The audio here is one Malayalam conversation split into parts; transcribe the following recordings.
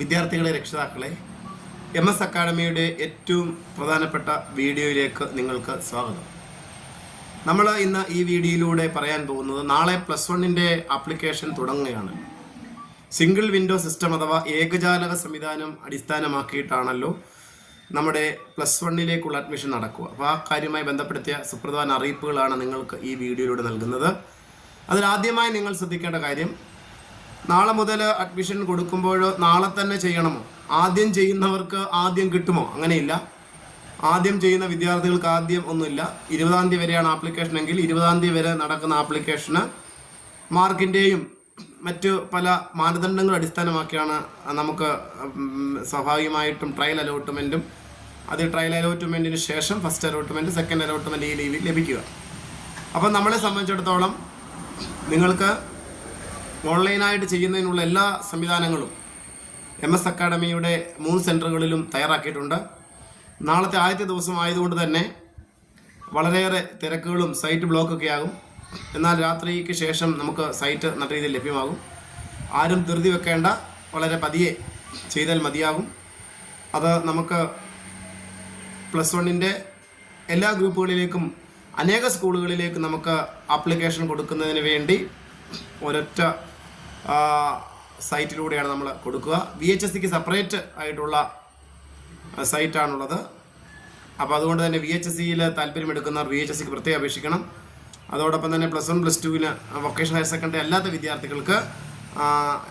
വിദ്യാർത്ഥികളെ രക്ഷിതാക്കളെ എം എസ് അക്കാഡമിയുടെ ഏറ്റവും പ്രധാനപ്പെട്ട വീഡിയോയിലേക്ക് നിങ്ങൾക്ക് സ്വാഗതം. നമ്മൾ ഇന്ന് ഈ വീഡിയോയിലൂടെ പറയാൻ പോകുന്നത് നാളെ പ്ലസ് വണ്ണിന്റെ ആപ്ലിക്കേഷൻ തുടങ്ങുകയാണ്. സിംഗിൾ വിൻഡോ സിസ്റ്റം അഥവാ ഏകജാലക സംവിധാനം അടിസ്ഥാനമാക്കിയിട്ടാണല്ലോ നമ്മുടെ പ്ലസ് വണ്ണിലേക്കുള്ള അഡ്മിഷൻ നടക്കുക. അപ്പോൾ ആ കാര്യവുമായി ബന്ധപ്പെടുത്തിയ സുപ്രധാന അറിയിപ്പുകളാണ് നിങ്ങൾക്ക് ഈ വീഡിയോയിലൂടെ നൽകുന്നത്. അതിലാദ്യമായി നിങ്ങൾ ശ്രദ്ധിക്കേണ്ട കാര്യം നാളെ മുതൽ അഡ്മിഷൻ കൊടുക്കുമ്പോൾ നാളെ തന്നെ ചെയ്യണമോ? ആദ്യം ചെയ്യുന്നവർക്ക് ആദ്യം കിട്ടുമോ? അങ്ങനെയില്ല. ആദ്യം ചെയ്യുന്ന വിദ്യാർത്ഥികൾക്ക് ആദ്യം ഒന്നുമില്ല. ഇരുപതാം തീയതി വരെയാണ് ആപ്ലിക്കേഷൻ എങ്കിൽ ഇരുപതാം തീയതി വരെ നടക്കുന്ന ആപ്ലിക്കേഷന് മാർക്കിന്റെയും മറ്റു പല മാനദണ്ഡങ്ങൾ അടിസ്ഥാനമാക്കിയാണ് നമുക്ക് സ്വാഭാവികമായിട്ടും ട്രയൽ അലോട്ട്മെന്റും അത് ട്രയൽ അലോട്ട്മെന്റിന് ശേഷം ഫസ്റ്റ് അലോട്ട്മെന്റ് സെക്കൻഡ് അലോട്ട്മെന്റ് ഈ ലീവിൽ ലഭിക്കുക. അപ്പം നമ്മളെ സംബന്ധിച്ചിടത്തോളം നിങ്ങൾക്ക് ഓൺലൈനായിട്ട് ചെയ്യുന്നതിനുള്ള എല്ലാ സംവിധാനങ്ങളും എം എസ് അക്കാഡമിയുടെ മൂന്ന് സെന്ററുകളിലും തയ്യാറാക്കിയിട്ടുണ്ട്. നാളത്തെ ആദ്യത്തെ ദിവസം ആയതുകൊണ്ട് തന്നെ വളരെയേറെ തിരക്കുകളും സൈറ്റ് ബ്ലോക്കൊക്കെ ആകും എന്നാൽ രാത്രിക്ക് ശേഷം നമുക്ക് സൈറ്റ് നല്ല രീതിയിൽ ലഭ്യമാകും. ആരും ധൃതി വെക്കേണ്ട വളരെ പതിയെ ചെയ്താൽ മതിയാകും. അത് നമുക്ക് പ്ലസ് വണ്ണിന്റെ എല്ലാ ഗ്രൂപ്പുകളിലേക്കും അനേക സ്കൂളുകളിലേക്ക് നമുക്ക് ആപ്ലിക്കേഷൻ കൊടുക്കുന്നതിന് വേണ്ടി ഒരൊറ്റ സൈറ്റിലൂടെയാണ് നമ്മൾ കൊടുക്കുക. വി എച്ച് എസ് സിക്ക് സെപ്പറേറ്റ് ആയിട്ടുള്ള സൈറ്റാണുള്ളത് അപ്പോൾ അതുകൊണ്ട് തന്നെ വി എച്ച് എസ് സിയിൽ താല്പര്യമെടുക്കുന്നവർ വി എച്ച് എസ് സിക്ക് പ്രത്യേകം അപേക്ഷിക്കണം. അതോടൊപ്പം തന്നെ പ്ലസ് വൺ പ്ലസ് ടുവിന് വൊക്കേഷണൽ ഹയർ സെക്കൻഡറി അല്ലാത്ത വിദ്യാർത്ഥികൾക്ക്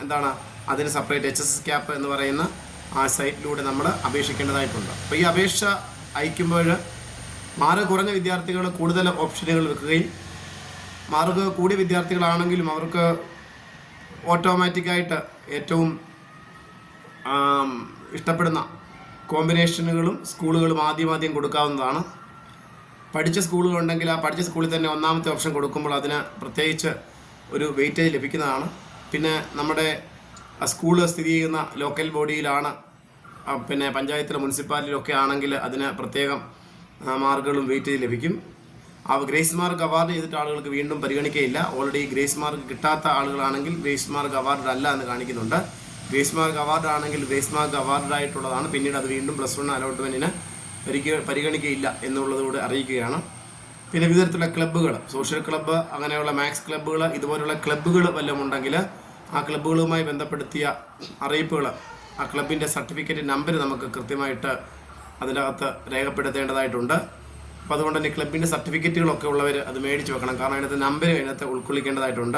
എന്താണ് അതിന് separate H S S cap എന്ന് പറയുന്ന ആ സൈറ്റിലൂടെ നമ്മൾ അപേക്ഷിക്കേണ്ടതായിട്ടുണ്ട്. അപ്പോൾ ഈ അപേക്ഷ അയക്കുമ്പോൾ മാർക്ക് കുറഞ്ഞ വിദ്യാർത്ഥികൾ കൂടുതൽ ഓപ്ഷനുകൾ വെക്കുകയും മാർക്ക് കൂടിയ വിദ്യാർത്ഥികളാണെങ്കിലും അവർക്ക് ഓട്ടോമാറ്റിക്കായിട്ട് ഏറ്റവും ഇഷ്ടപ്പെടുന്ന കോമ്പിനേഷനുകളും സ്കൂളുകളും ആദ്യം ആദ്യം കൊടുക്കാവുന്നതാണ്. പഠിച്ച സ്കൂളുകളുണ്ടെങ്കിൽ ആ പഠിച്ച സ്കൂളിൽ തന്നെ ഒന്നാമത്തെ ഓപ്ഷൻ കൊടുക്കുമ്പോൾ അതിന് പ്രത്യേകിച്ച് ഒരു വെയിറ്റേജ് ലഭിക്കുന്നതാണ്. പിന്നെ നമ്മുടെ സ്കൂൾ സ്ഥിതി ചെയ്യുന്ന ലോക്കൽ ബോഡിയിലാണ് പിന്നെ പഞ്ചായത്തിലും മുനിസിപ്പാലിറ്റിയിലൊക്കെ ആണെങ്കിൽ അതിന് പ്രത്യേകം മാർക്കുകളും വെയിറ്റേജ് ലഭിക്കും. ആ ഗ്രേസ് മാർക്ക് അവാർഡ് ചെയ്തിട്ട് ആളുകൾക്ക് വീണ്ടും പരിഗണിക്കുകയില്ല. ഓൾറെഡി ഗ്രേസ് മാർക്ക് കിട്ടാത്ത ആളുകളാണെങ്കിൽ ഗ്രേസ് മാർക്ക് അവാർഡ് അല്ല എന്ന് കാണിക്കുന്നുണ്ട്. ഗ്രേസ് മാർക്ക് അവാർഡ് ആണെങ്കിൽ ഗ്രേസ് മാർക്ക് അവാർഡ് ആയിട്ടുള്ളതാണ്. പിന്നീട് അത് വീണ്ടും പ്ലസ് വൺ അലോട്ട്മെന്റിന് പരിഗ പരിഗണിക്കുകയില്ല എന്നുള്ളതുകൂടെ അറിയിക്കുകയാണ്. പിന്നെ വിവിധ തരത്തിലുള്ള ക്ലബ്ബുകൾ സോഷ്യൽ ക്ലബ്ബ് അങ്ങനെയുള്ള മാക്സ് ക്ലബ്ബുകൾ ഇതുപോലുള്ള ക്ലബ്ബുകൾ വല്ലതും ഉണ്ടെങ്കിൽ ആ ക്ലബ്ബുകളുമായി ബന്ധപ്പെടുത്തിയ അറിയിപ്പുകൾ ആ ക്ലബിന്റെ സർട്ടിഫിക്കറ്റ് നമ്പർ നമുക്ക് കൃത്യമായിട്ട് അതിനകത്ത് രേഖപ്പെടുത്തേണ്ടതായിട്ടുണ്ട്. അപ്പോൾ അതുകൊണ്ട് തന്നെ ക്ലബിന്റെ സർട്ടിഫിക്കറ്റുകളൊക്കെ ഉള്ളവർ അത് മേടിച്ച് വെക്കണം. കാരണം അതിനകത്ത് നമ്പർ അതിനകത്ത് ഉൾക്കൊള്ളിക്കേണ്ടതായിട്ടുണ്ട്.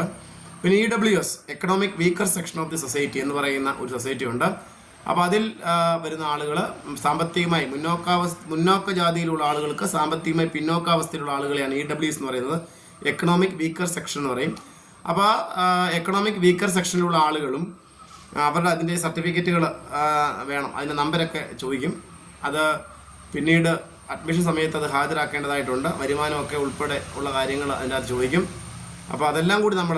പിന്നെ E W S economic weaker section of the society എന്ന് പറയുന്ന ഒരു സൊസൈറ്റി ഉണ്ട്. അപ്പോൾ അതിൽ വരുന്ന ആളുകൾ സാമ്പത്തികമായി മുന്നോക്കാവസ്ഥ മുന്നോക്ക ജാതിയിലുള്ള ആളുകൾക്ക് സാമ്പത്തികമായി പിന്നോക്കാവസ്ഥയിലുള്ള ആളുകളെയാണ് ഇ ഡബ്ല്യു എസ് എന്ന് പറയുന്നത്. എക്കണോമിക് വീക്കർ സെക്ഷൻ എന്ന് പറയും. അപ്പോൾ എക്കണോമിക് വീക്കർ സെക്ഷനിലുള്ള ആളുകളും അവരുടെ അതിന്റെ സർട്ടിഫിക്കറ്റുകൾ വേണം. അതിന്റെ നമ്പരൊക്കെ ചോദിക്കും. അത് പിന്നീട് അഡ്മിഷൻ സമയത്ത് അത് ഹാജരാക്കേണ്ടതായിട്ടുണ്ട്. വരുമാനമൊക്കെ ഉൾപ്പെടെ ഉള്ള കാര്യങ്ങൾ അതിനകത്ത് ചോദിക്കും. അപ്പോൾ അതെല്ലാം കൂടി നമ്മൾ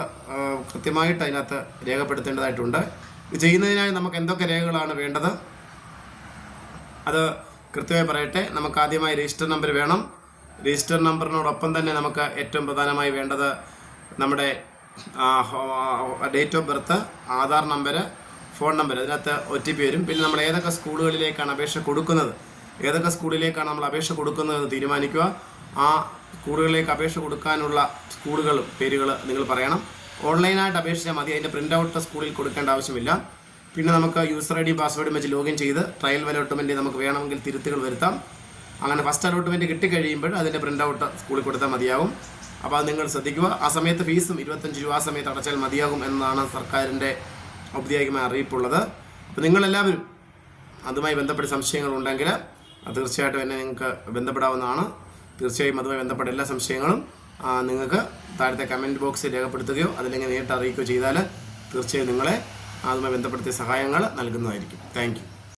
കൃത്യമായിട്ട് അതിനകത്ത് രേഖപ്പെടുത്തേണ്ടതായിട്ടുണ്ട്. ഇത് ചെയ്യുന്നതിനായി നമുക്ക് എന്തൊക്കെ രേഖകളാണ് വേണ്ടത്? അത് കൃത്യമായി പറയട്ടെ. നമുക്ക് ആദ്യമായി രജിസ്റ്റർ നമ്പർ വേണം. രജിസ്റ്റർ നമ്പറിനോടൊപ്പം തന്നെ നമുക്ക് ഏറ്റവും പ്രധാനമായി വേണ്ടത് നമ്മുടെ date of birth Aadhaar number phone number അതിനകത്ത് ഒ ടി പി വരും. പിന്നെ നമ്മൾ ഏതൊക്കെ സ്കൂളുകളിലേക്കാണ് അപേക്ഷ കൊടുക്കുന്നത്? ഏതൊക്കെ സ്കൂളിലേക്കാണ് നമ്മൾ അപേക്ഷ കൊടുക്കുന്നതെന്ന് തീരുമാനിക്കുക. ആ സ്കൂളുകളിലേക്ക് അപേക്ഷ കൊടുക്കാനുള്ള സ്കൂളുകൾ പേരുകൾ നിങ്ങൾ പറയണം. ഓൺലൈനായിട്ട് അപേക്ഷിച്ചാൽ മതി അതിന്റെ പ്രിന്റ് ഔട്ട് സ്കൂളിൽ കൊടുക്കേണ്ട ആവശ്യമില്ല. പിന്നെ നമുക്ക് യൂസർ ഐ ഡി പാസ്വേഡും വെച്ച് ലോഗിൻ ചെയ്ത് ട്രയൽ അലോട്ട്മെന്റ് നമുക്ക് വേണമെങ്കിൽ തിരുത്തുകൾ വരുത്താം. അങ്ങനെ ഫസ്റ്റ് അലോട്ട്മെന്റ് കിട്ടിക്കഴിയുമ്പോൾ അതിന്റെ പ്രിന്റ് ഔട്ട് സ്കൂളിൽ കൊടുത്താൽ മതിയാകും അപ്പോൾ അത് നിങ്ങൾ ശ്രദ്ധിക്കുക. ആ സമയത്ത് ഫീസും ഇരുപത്തഞ്ച് രൂപ ആ സമയത്ത് അടച്ചാൽ മതിയാകും എന്നതാണ് സർക്കാരിന്റെ ഔദ്യോഗികമായ അറിയിപ്പുള്ളത്. അപ്പോൾ നിങ്ങളെല്ലാവരും അതുമായി ബന്ധപ്പെട്ട സംശയങ്ങളുണ്ടെങ്കിൽ തീർച്ചയായിട്ടും എന്നെ നിങ്ങൾക്ക് ബന്ധപ്പെടാവുന്നതാണ്. തീർച്ചയായും അതുമായി ബന്ധപ്പെട്ട എല്ലാ സംശയങ്ങളും നിങ്ങൾക്ക് താഴത്തെ കമന്റ് ബോക്സിൽ രേഖപ്പെടുത്തുകയോ അതില്ലെങ്കിൽ നേരിട്ട് അറിയിക്കുകയോ ചെയ്താൽ തീർച്ചയായും നിങ്ങളെ അതുമായി ബന്ധപ്പെടുത്തിയ സഹായങ്ങൾ നൽകുന്നതായിരിക്കും. താങ്ക്